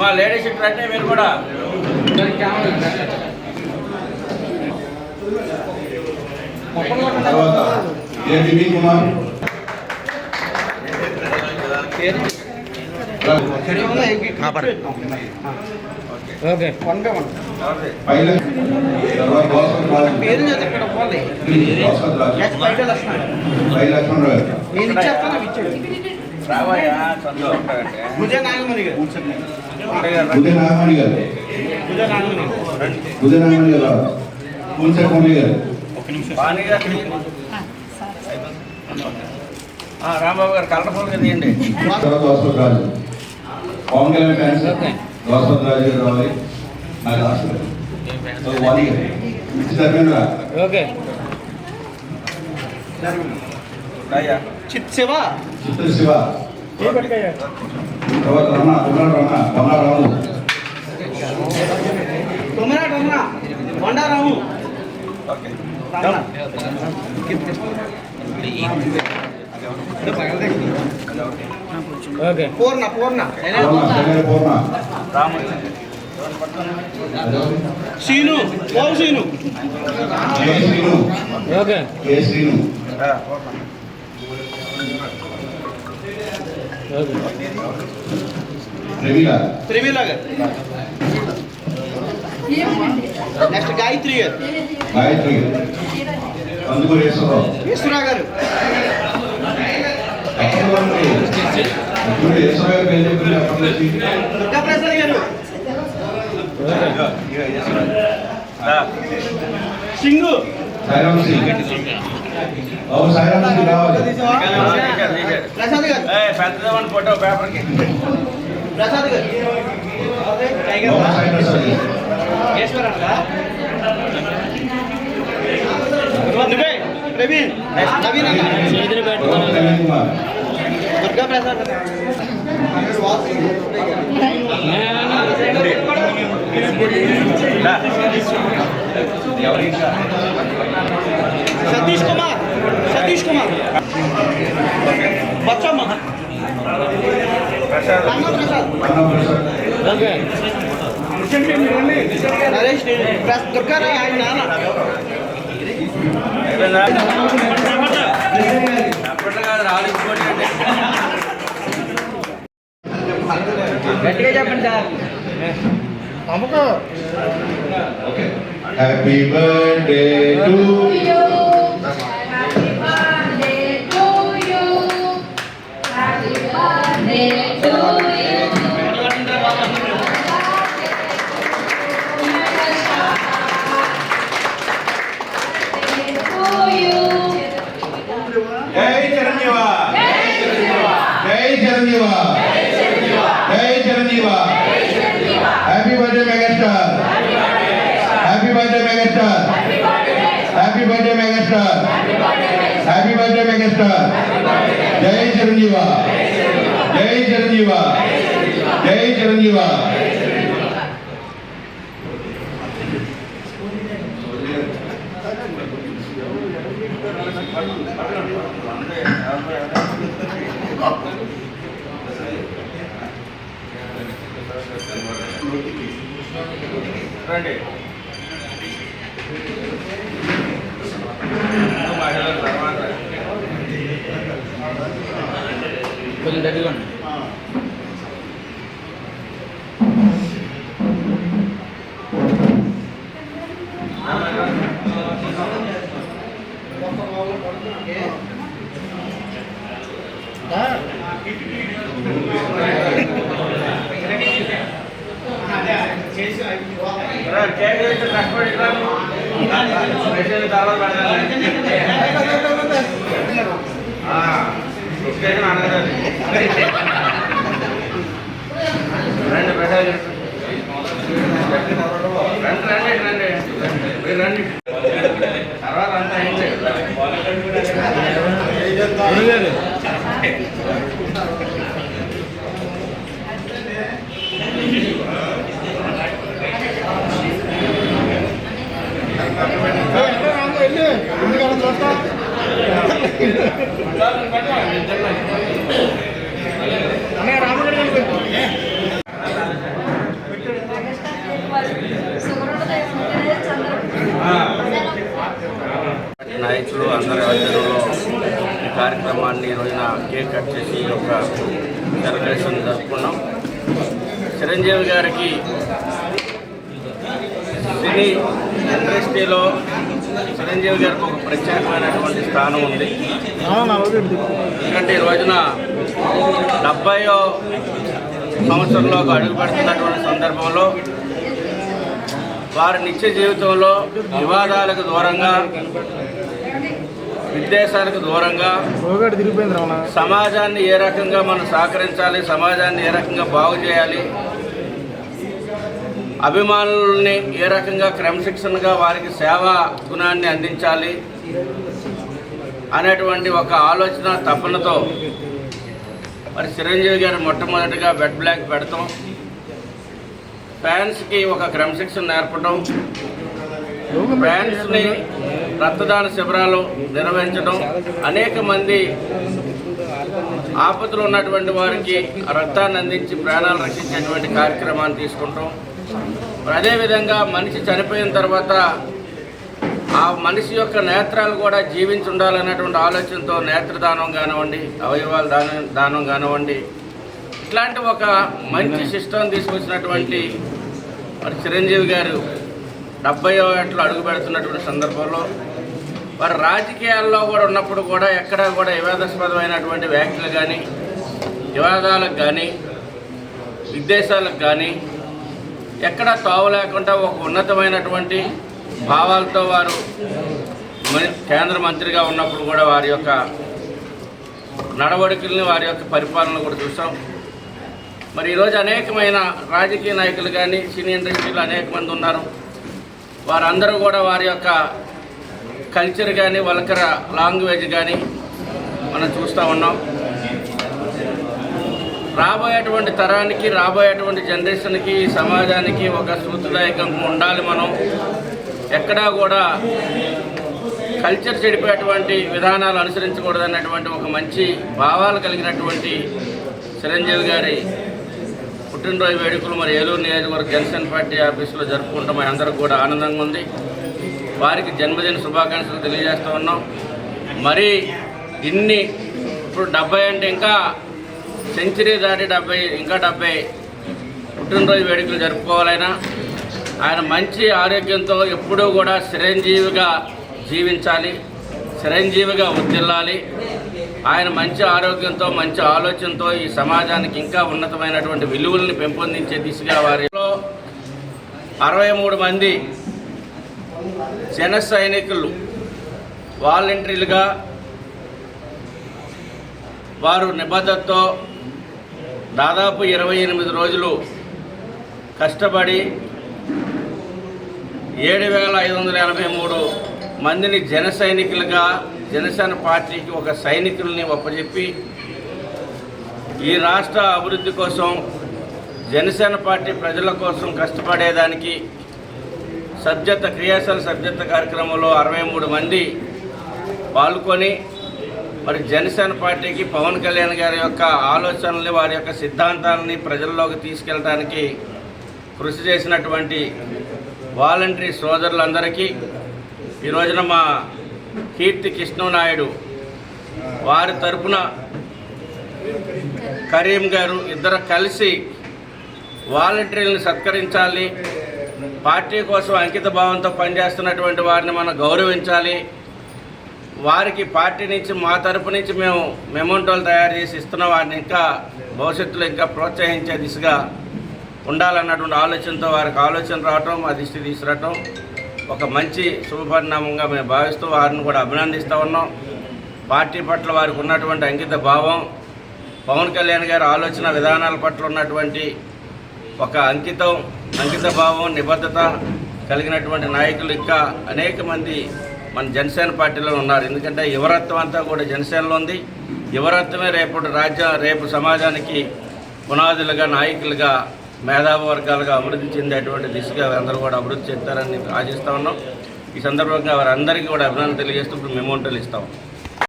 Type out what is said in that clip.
మా లేడీస్ రండి మీరు కూడా. కుమార్ ఓకే పైల తర్వాత భాస్కర్ రాజు పేరు చదివి ఇక్కడ పోలే భాస్కర్ రాజు నెక్స్ట్ బయట లక్షణం పై లక్ష్మణ్ రావు నేను ఇచ్చేస్తాను అవి ఇచ్చాడు రావయ్యా సంతోషం ఉంటాడంటే. ముజే నాగమణి గారు. ఉంటాయి నాగమణి గారు. నాగమణి గారు. పూన్సే కొండలి గారు. రాంబాబు గారు కలర్ఫుల్గా తీయండి తర్వాత భాస్కర్ రాజు. పవన్ కళ్యాణ్ ఫ్యాన్స్ రాజు గారు రావాలి. నాకు ఓకే. చిత్ శివ చిత్ర శివ. తర్వాత రమణ తుమ్మల రమణ రమణ రాము తొమ్మిది రమణ వండారాము ఓకే ఓకే పూర్ణ పూర్ణ పూర్ణ శంకర పూర్ణ రాము సీను ఓ Seenu K Srinu okay K Srinu ఆ, ప్రవీణ గారు. నెక్స్ట్ గాయత్రి గారు. గాయత్రి. గారు. ఈశ్వర గారు పేరు చెప్పిన అప్పటి నుంచి దుర్గా ప్రసాద్ గారు. సింగ్. బాబు సాయిరామ్ సింగ్ రావాలి ప్రసాద్ గారు ఫోటో పేపర్కి ప్రసాద్ గారు. ప్రవీణ్ నవీన్ దుర్గా ప్రసాద్ సతీష్ కుమార్ సతీష్ కుమార్. బచ్చమ్మ. నరేష్ దుర్గారావు ఆయన నాన్న. గట్టిగా చెప్పండి సార్. అమ్మకో. హ్యాపీ బర్త్డే టు జై చిరంజీవ జై చిరంజీవ జై Chiranjeeva happy birthday megastar happy birthday megastar happy birthday megastar happy birthday megastar జై చిరంజీవ జై చిరంజీవ జై చిరంజీవ రండి రండి కేక్ రండి. రండి రండి మెసేజ్ తర్వాత అంతా ఆ, స్టేషన్ నాయకులు అందరి ఆధ్వర్యంలో ఈ కార్యక్రమాన్ని ఈరోజున కేక్ కట్ చేసి ఒక యొక్క సెలబ్రేషన్ జరుపుకున్నాం. చిరంజీవి గారికి సినీ ఇండస్ట్రీలో చిరంజీవి గారికి ఒక ప్రత్యేకమైనటువంటి స్థానం ఉంది. ఎందుకంటే ఈ రోజున డెబ్బయో సంవత్సరంలో అడుగు పెడుతున్నటువంటి సందర్భంలో వారి నిత్య జీవితంలో వివాదాలకు దూరంగా విద్వేషాలకు దూరంగా సమాజాన్ని ఏ రకంగా మనం సహకరించాలి సమాజాన్ని ఏ రకంగా బాగు చేయాలి అభిమానుల్ని ఏ రకంగా క్రమశిక్షణగా వారికి సేవా గుణాన్ని అందించాలి అనేటువంటి ఒక ఆలోచన తపనతో మరి చిరంజీవి గారు మొట్టమొదటిగా బెడ్ బ్లాక్ పెడతాం. ఫ్యాన్స్కి ఒక క్రమశిక్షణ నేర్పడం ఫ్యాన్స్ని రక్తదాన శిబిరాలు నిర్వహించడం అనేక మంది ఆపదలు ఉన్నటువంటి వారికి రక్తాన్ని అందించి ప్రాణాలు రక్షించేటువంటి కార్యక్రమాన్ని తీసుకుంటాం. అదేవిధంగా మనిషి చనిపోయిన తర్వాత ఆ మనిషి యొక్క నేత్రాలు కూడా జీవించి ఉండాలన్నటువంటి ఆలోచనతో నేత్రదానం కానివ్వండి అవయవాల దానం దానం కానివ్వండి ఇట్లాంటి ఒక మంచి సిస్టమ్ తీసుకొచ్చినటువంటి మరి చిరంజీవి గారు డెబ్బై ఏట్లో అడుగు పెడుతున్నటువంటి సందర్భంలో వారు రాజకీయాల్లో కూడా ఉన్నప్పుడు కూడా ఎక్కడా కూడా వివాదాస్పదమైనటువంటి వ్యాఖ్యలు కానీ వివాదాలకు కానీ విద్వేషాలకు కానీ ఎక్కడ తావు లేకుండా ఒక ఉన్నతమైనటువంటి భావాలతో వారు కేంద్ర మంత్రిగా ఉన్నప్పుడు కూడా వారి యొక్క నడవడికల్ని వారి యొక్క పరిపాలన కూడా చూసాం. మరి ఈరోజు అనేకమైన రాజకీయ నాయకులు కానీ సినీ ఇండస్ట్రీలో అనేక మంది ఉన్నారు. వారందరూ కూడా వారి యొక్క కల్చర్ కానీ వల్కర లాంగ్వేజ్ కానీ మనం చూస్తూ ఉన్నాం. రాబోయేటువంటి తరానికి రాబోయేటువంటి జనరేషన్కి సమాజానికి ఒక స్ఫూర్తిదాయకంగా ఉండాలి మనం. ఎక్కడా కూడా కల్చర్ చెడిపోయేటువంటి విధానాలు అనుసరించకూడదు అన్నటువంటి ఒక మంచి భావాలు కలిగినటువంటి చిరంజీవి గారి పుట్టినరోజు వేడుకలు మరి ఏలూరు నియోజకవర్గ జనసేన పార్టీ ఆఫీసులో జరుపుకుంటాం. మరి అందరికి కూడా ఆనందంగా ఉంది. వారికి జన్మదిన శుభాకాంక్షలు తెలియజేస్తూ ఉన్నాం. మరి ఇన్ని ఇప్పుడు డెబ్బై అంటే ఇంకా సెంచరీ దాటి డెబ్బై ఇంకా డెబ్బై పుట్టినరోజు వేడుకలు జరుపుకోవాలైనా ఆయన మంచి ఆరోగ్యంతో ఎప్పుడూ కూడా చిరంజీవిగా జీవించాలి చిరంజీవిగా ఉద్దిల్లాలి. ఆయన మంచి ఆరోగ్యంతో మంచి ఆలోచనతో ఈ సమాజానికి ఇంకా ఉన్నతమైనటువంటి విలువల్ని పెంపొందించే దిశగా వారిలో అరవై మూడు మంది జన సైనికులు వాలంటీర్లుగా వారు నిబద్ధతతో దాదాపు ఇరవై ఎనిమిది రోజులు కష్టపడి ఏడు వేల ఐదు వందల ఎనభై మూడు మందిని జన సైనికులుగా జనసేన పార్టీకి ఒక సైనికుల్ని ఒప్పజెప్పి ఈ రాష్ట్ర అభివృద్ధి కోసం జనసేన పార్టీ ప్రజల కోసం కష్టపడేదానికి సభ్యత క్రియాశీల సభ్యత కార్యక్రమంలో అరవై మూడు మంది పాల్గొని మరి జనసేన పార్టీకి పవన్ కళ్యాణ్ గారి యొక్క ఆలోచనల్ని వారి యొక్క సిద్ధాంతాలని ప్రజల్లోకి తీసుకెళ్ళడానికి కృషి చేసినటువంటి వాలంటరీ సోదరులందరికీ ఈ రోజున మా కీర్తి కృష్ణనాయుడు వారి తరపున కరీం గారు ఇద్దరు కలిసి వాలంటీర్లను సత్కరించాలి పార్టీ కోసం అంకిత భావంతో పనిచేస్తున్నటువంటి వారిని మనం గౌరవించాలి వారికి పార్టీ నుంచి మా తరపు నుంచి మేము మెమోంటోలు తయారు చేసి ఇస్తున్న వారిని ఇంకా భవిష్యత్తులో ఇంకా ప్రోత్సహించే దిశగా ఉండాలన్నటువంటి ఆలోచనతో వారికి ఆలోచన రావటం మా దృష్టి తీసుకురావటం ఒక మంచి శుభపరిణామంగా మేము భావిస్తూ వారిని కూడా అభినందిస్తూ ఉన్నాం. పార్టీ పట్ల వారికి ఉన్నటువంటి అంకిత భావం పవన్ కళ్యాణ్ గారి ఆలోచన విధానాల పట్ల ఉన్నటువంటి ఒక అంకితం అంకిత భావం నిబద్ధత కలిగినటువంటి నాయకులు ఇంకా అనేక మంది మన జనసేన పార్టీలో ఉన్నారు. ఎందుకంటే యువరత్వం అంతా కూడా జనసేనలో ఉంది. యువరత్వమే రేపటి రాజ్య రేపు సమాజానికి పునాదులుగా నాయకులుగా మేధావి వర్గాలుగా అభివృద్ధి చెందేటువంటి దిశగా అందరూ కూడా అభివృద్ధి చెందుతారని ఆశిస్తా ఉన్నాం. ఈ సందర్భంగా వారందరికీ కూడా అభినందన తెలియజేస్తూ ఇప్పుడు మెమోంటలు ఇస్తాం